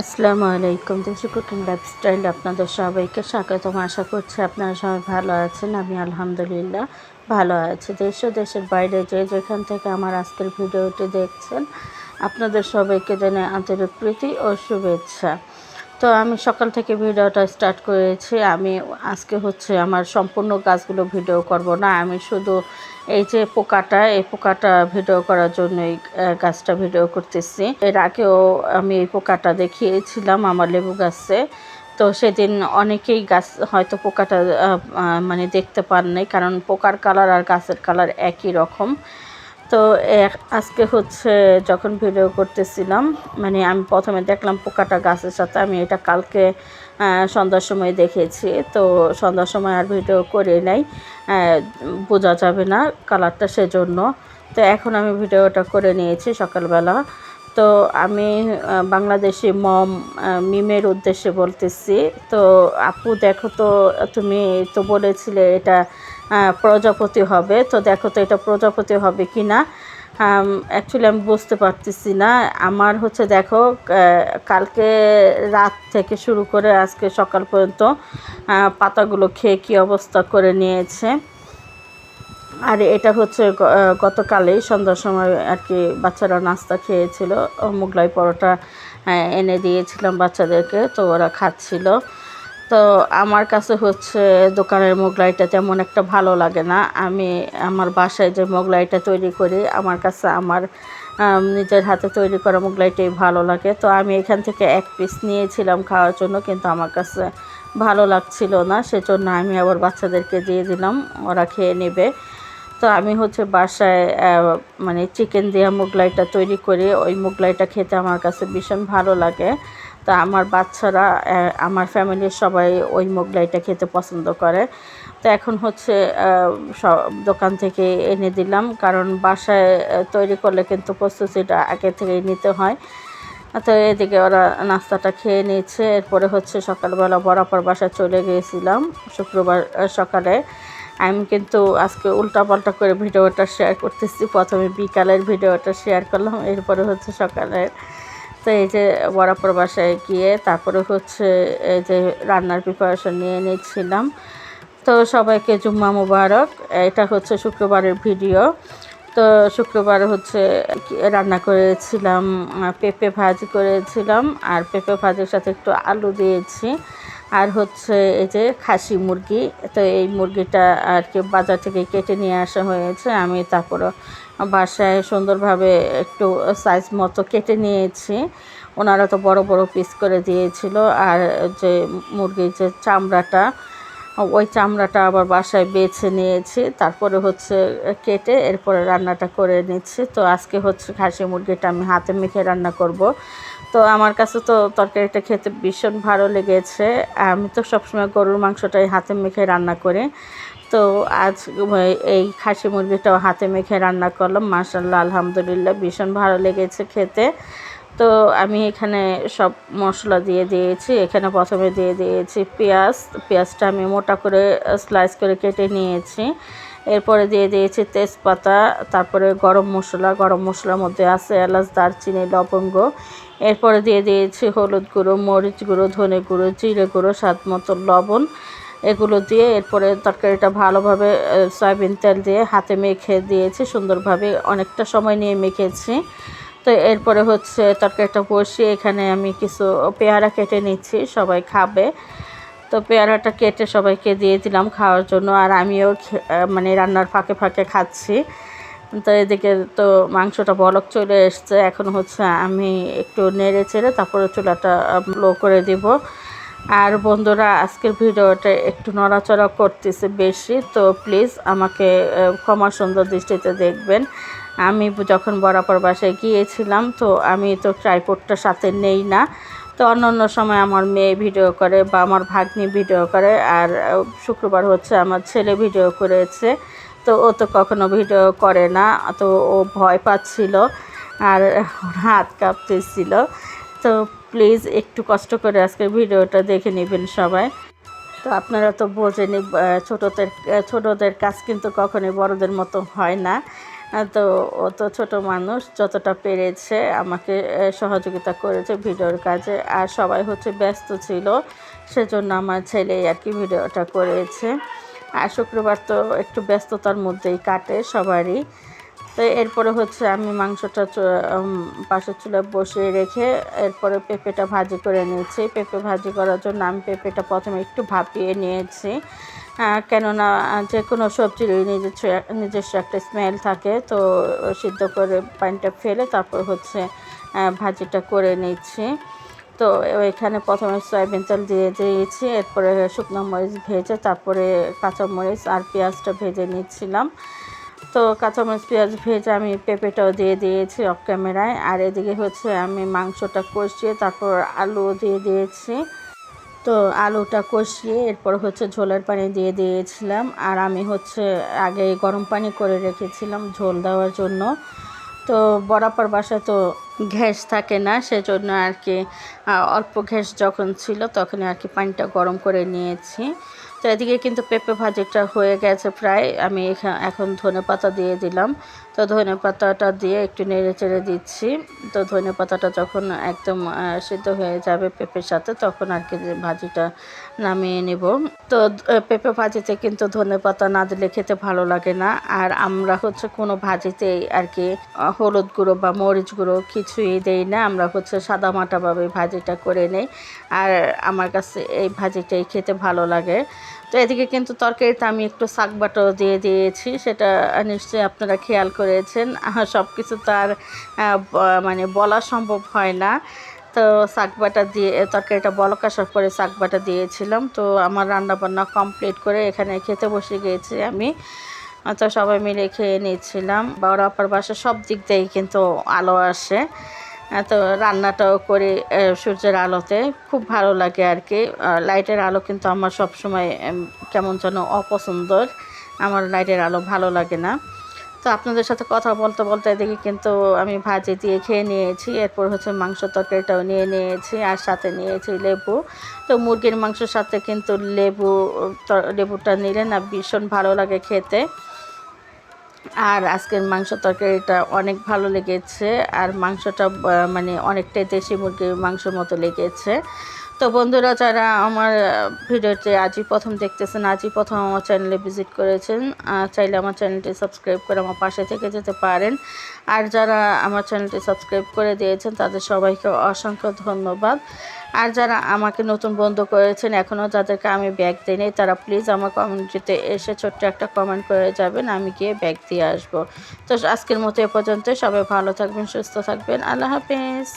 আসসালামু আলাইকুম। দেশি কুকিং লাইফস্টাইল আপনাদের সবাইকে স্বাগতম। আশা করছি আপনারা সবাই ভালো আছেন। আমি আলহামদুলিল্লাহ ভালো আছি। দেশ ও দেশের বাইরে যে যেখান থেকে আমার আজকের ভিডিওটি দেখছেন, আপনাদের সবাইকে জানাই আন্তরিক প্রীতি ও শুভেচ্ছা। তো আমি সকাল থেকে ভিডিওটা স্টার্ট করেছি। আমি আজকে হচ্ছে আমার সম্পূর্ণ গাছগুলো ভিডিও করব না। আমি শুধু এই যে পোকাটা, এই পোকাটা ভিডিও করার জন্য এই গাছটা ভিডিও করতেছি। এর আগেও আমি এই পোকাটা দেখিয়েছিলাম আমার লেবু গাছে। তো সেদিন অনেকেই গাছ হয়তো পোকাটা মানে দেখতে পান নাই, কারণ পোকার কালার আর গাছের কালার একই রকম। তো আজকে হচ্ছে যখন ভিডিও করতেছিলাম মানে আমি প্রথমে দেখলাম পোকাটা গাছের সাথে, আমি এটা কালকে সন্ধ্যার সময় দেখেছি। তো, সন্ধ্যার সময় আর ভিডিও করে নাই বোঝা যাবে না কালারটা সেজন্য। তো, এখন আমি ভিডিওটা করে নিয়েছি সকালবেলা। তো, আমি বাংলাদেশি মম মিমের উদ্দেশ্যে বলতেছি। তো, আপু দেখো তো, তুমি তো বলেছিলে এটা প্রজাপতি হবে। তো দেখো তো এটা প্রজাপতি হবে কি না অ্যাকচুয়ালি আমি বুঝতে পারতেছি না। আমার হচ্ছে দেখো কালকে রাত থেকে শুরু করে আজকে সকাল পর্যন্ত পাতাগুলো খেয়ে কী অবস্থা করে নিয়েছে। আর এটা হচ্ছে গতকালেই সন্ধ্যার সময় আর কি বাচ্চারা নাস্তা খেয়েছিল। মোগলাই পরোটা এনে দিয়েছিলাম বাচ্চাদেরকে, তো ওরা খাচ্ছিল। তো আমার কাছে হচ্ছে দোকানের মোগলাইটা তেমন একটা ভালো লাগে না। আমি আমার বাসায় যে মোগলাইটা তৈরি করি, আমার কাছে আমার নিজের হাতে তৈরি করা মোগলাইটাই ভালো লাগে। তো আমি এখান থেকে এক পিস নিয়েছিলাম খাওয়ার জন্য, কিন্তু আমার কাছে ভালো লাগছিল না। সেজন্য আমি আবার বাচ্চাদেরকে দিয়ে দিলাম, ওরা খেয়ে নেবে। তো আমি হচ্ছে বাসায় মানে চিকেন দিয়ে মোগলাইটা তৈরি করি। ওই মোগলাইটা খেতে আমার কাছে ভীষণ ভালো লাগে। তো আমার বাচ্চারা আমার ফ্যামিলির সবাই ওই মোগলাইটা খেতে পছন্দ করে। তো এখন হচ্ছে সব দোকান থেকে এনে দিলাম, কারণ বাসায় তৈরি করলে কিন্তু প্রস্তুতিটা আগে থেকেই নিতে হয়। তো এদিকে ওরা নাস্তাটা খেয়ে নিয়েছে, এরপরে হচ্ছে সকালবেলা বরাবর বাসায় চলে গিয়েছিলাম, শুক্রবার সকালে। আমি কিন্তু আজকে উল্টাপাল্টা করে ভিডিওটা শেয়ার করতেছি, প্রথমে বিকালের ভিডিওটা শেয়ার করলাম, এরপরে হচ্ছে সকালের তো এই যে বরাপর বাসায় গিয়ে তারপরে হচ্ছে এই যে রান্নার প্রিপারেশন নিয়ে নিচ্ছিলাম তো সবাইকে জুম্মা মুবারক। এটা হচ্ছে শুক্রবারের ভিডিও তো শুক্রবার হচ্ছে রান্না করেছিলাম, পেঁপে ভাজি করেছিলাম, আর পেঁপে ভাজির সাথে একটু আলু দিয়েছি। আর হচ্ছে এই যে খাসি মুরগি, তো এই মুরগিটা আর কি বাজার থেকে কেটে নিয়ে আসা হয়েছে। আমি তারপরে বাসায় সুন্দরভাবে একটু সাইজ মতো কেটে নিয়েছি। ওনারা তো বড় বড় পিস করে দিয়েছিল। আর যে মুরগির যে চামড়াটা, ওই চামড়াটা আবার বাসায় বেছে নিয়েছি। তারপরে হচ্ছে কেটে এরপরে রান্নাটা করে নিচ্ছি। তো আজকে হচ্ছে খাসি মুরগিটা আমি হাতে মেখে রান্না করব। তো আমার কাছে তো তরকারিটা খেতে ভীষণ ভালো লেগেছে। আমি তো সবসময় গরুর মাংসটাই হাতে মেখে রান্না করি। তো আজ এই খাসি মুরগিটাও হাতে মেখে রান্না করলাম। মাসাল্লাহ আলহামদুলিল্লাহ ভীষণ ভালো লেগেছে খেতে। তো আমি এখানে সব মশলা দিয়ে দিয়েছি। এখানে প্রথমে দিয়ে দিয়েছি পেঁয়াজ। পেঁয়াজটা আমি মোটা করে স্লাইস করে কেটে নিয়েছি। এরপরে দিয়ে দিয়েছি তেজপাতা, তারপরে গরম মশলা। গরম মশলার মধ্যে আছে এলাচ, দারচিনি, লবঙ্গ। এরপরে দিয়ে দিয়েছি হলুদ গুঁড়ো, মরিচ গুঁড়ো, ধনে গুঁড়ো, জিরে গুঁড়ো, স্বাদ মতো লবণ। এগুলো দিয়ে এরপরে তরকারিটা ভালোভাবে সয়াবিন তেল দিয়ে হাতে মেখে দিয়েছি, সুন্দরভাবে অনেকটা সময় নিয়ে মেখেছি। তো এরপরে হচ্ছে তরকারিটা বসিয়ে এখানে আমি কিছু পেয়ারা কেটে নিচ্ছি, সবাই খাবে। তো পেয়ারাটা কেটে সবাইকে দিয়ে দিলাম খাওয়ার জন্য, আর আমিও মানে রান্নার ফাঁকে ফাঁকে খাচ্ছি। তো এদিকে তো মাংসটা বলক চলে এসছে। এখন হচ্ছে আমি একটু নেড়ে চেড়ে তারপরে চুলাটা লো করে দিব। আর বন্ধুরা, আজকের ভিডিওটা একটু নড়াচড়া করতেছে বেশি, তো প্লিজ আমাকে ক্ষমা সুন্দর দৃষ্টিতে দেখবেন। আমি যখন বরাবর বাসায় গিয়েছিলাম, তো আমি তো ট্রাইপোডটা সাথে নেই না। তো অন্য অন্য সময় আমার মেয়ে ভিডিও করে বা আমার ভাগ্নি ভিডিও করে। আর শুক্রবার হচ্ছে আমার ছেলে ভিডিও করেছে। তো ও তো কখনো ভিডিও করে না, তো ও ভয় পাচ্ছিল আর হাত কাঁপতেছিল। তো প্লিজ একটু কষ্ট করে আজকে ভিডিওটা দেখে নেবেন সবাই। তো আপনারা তো বোঝেনি ছোটদের ছোটদের কাজ কিন্তু কখনোই বড়দের মতো হয় না। তো ও তো ছোটো মানুষ, যতটা পেরেছে আমাকে সহযোগিতা করেছে ভিডিওর কাজে। আর সবাই হচ্ছে ব্যস্ত ছিল, সেজন্য আমার ছেলে আর কি ভিডিওটা করেছে। আর শুক্রবার তো একটু ব্যস্ততার মধ্যেই কাটে সবারই। তো এরপরে হচ্ছে আমি মাংসটা পাশের চুলায় বসিয়ে রেখে এরপরে পেঁপেটা ভাজি করে নিয়েছি। পেঁপে ভাজি করার জন্য আমি পেঁপেটা প্রথমে একটু ভাপিয়ে নিয়েছি। কেননা যে কোনো সবজিরই নিজস্ব নিজস্ব একটা স্মেল থাকে, তো সিদ্ধ করে পানিটা ফেলে তারপর হচ্ছে ভাজিটা করে নিচ্ছি। তো এখানে প্রথমে সয়াবিন তেল দিয়ে দিয়েছি, এরপরে শুকনো মরিচ ভেজে, তারপরে কাঁচামরিচ আর পেঁয়াজটা ভেজে নিচ্ছিলাম। তো কাঁচামরিচ পেঁয়াজ ভেজে আমি পেঁপেটাও দিয়ে দিয়েছি অফ ক্যামেরায় আর এদিকে হচ্ছে আমি মাংসটা কষিয়ে, তারপর আলু দিয়ে দিয়েছি। তো আলুটা কষিয়ে, এরপর হচ্ছে ঝোলের পানি দিয়ে দিয়েছিলাম। আর আমি হচ্ছে আগে গরম পানি করে রেখেছিলাম ঝোল দেওয়ার জন্য। তো বরাবর বাসায় তো গ্যাস থাকে না, সেজন্য আর কি অল্প গ্যাস যখন ছিল তখন আর কি পানিটা গরম করে নিয়েছি। তো এদিকে কিন্তু পেঁপে ভাজিটা হয়ে গেছে প্রায়। আমি এখা- এখন ধনে পাতা দিয়ে দিলাম। তো ধনে পাতাটা দিয়ে একটু নেড়ে চেড়ে দিচ্ছি। তো ধনে পাতাটা যখন একদম সিদ্ধ হয়ে যাবে পেঁপের সাথে, তখন আর কি ভাজিটা নামিয়ে নেব। তো পেঁপে ভাজিতে কিন্তু ধনে পাতা না দিলে খেতে ভালো লাগে না। আর আমরা হচ্ছে কোনো ভাজিতেই আর কি হলুদ গুঁড়ো বা মরিচ গুঁড়ো কিছুই দেই না। আমরা হচ্ছে সাদা মাটাভাবে ভাজিটা করে নেই। আর আমার কাছে এই ভাজিটাই খেতে ভালো লাগে। তো এদিকে কিন্তু তরকারিতে আমি একটু শাক বাটাও দিয়ে দিয়েছি, সেটা নিশ্চয়ই আপনারা খেয়াল করেছেন। সব কিছু তো আর মানে বলা সম্ভব হয় না। তো শাক বাটা দিয়ে, তরকারিটা বলক পরে শাক বাটা দিয়েছিলাম। তো আমার রান্না বান্না কমপ্লিট করে এখানে খেতে বসে গিয়েছি আমি। তো সবাই মিলে খেয়ে নিয়েছিলাম বড় আপার বাসা সব দিক দিয়েই কিন্তু আলো আসে। তো রান্নাটাও করি সূর্যের আলোতে খুব ভালো লাগে আর কি। লাইটের আলো কিন্তু আমার সব সময় কেমন যেন অপছন্দর। আমার লাইটের আলো ভালো লাগে না। তো আপনাদের সাথে কথা বলতে বলতে এদিকে কিন্তু আমি ভাজি দিয়ে খেয়ে নিয়েছি, এরপর হচ্ছে মাংস তরকারিটাও নিয়ে নিয়েছি আর সাথে নিয়েছি লেবু। তো মুরগির মাংসের সাথে কিন্তু লেবু লেবুটা নিলে না ভীষণ ভালো লাগে খেতে। আর আজকের মাংস তরকারিটা অনেক ভালো লেগেছে, আর মাংসটা মানে অনেকটাই দেশি মুরগির মাংসের মতো লেগেছে। তো বন্ধুরা যারা আমার ভিডিওতে আজই প্রথম দেখতেছেন, আজই প্রথম আমার চ্যানেলে ভিজিট করেছেন চাইলে আমার চ্যানেলটি সাবস্ক্রাইব করে আমার পাশে থেকে যেতে পারেন। আর যারা আমার চ্যানেলটি সাবস্ক্রাইব করে দিয়েছেন, তাদের সবাইকে অসংখ্য ধন্যবাদ। আর যারা আমাকে নতুন বন্ধু করেছেন, এখনও যাদেরকে আমি ব্যাগ দিইনি তারা প্লিজ আমার কমিউনিটিতে এসে ছোট্ট একটা কমেন্ট করে যাবেন, আমি গিয়ে ব্যাগ দিয়ে আসব। তো আজকের মতো এ পর্যন্ত সবাই ভালো থাকবেন, সুস্থ থাকবেন, আল্লাহ হাফেজ।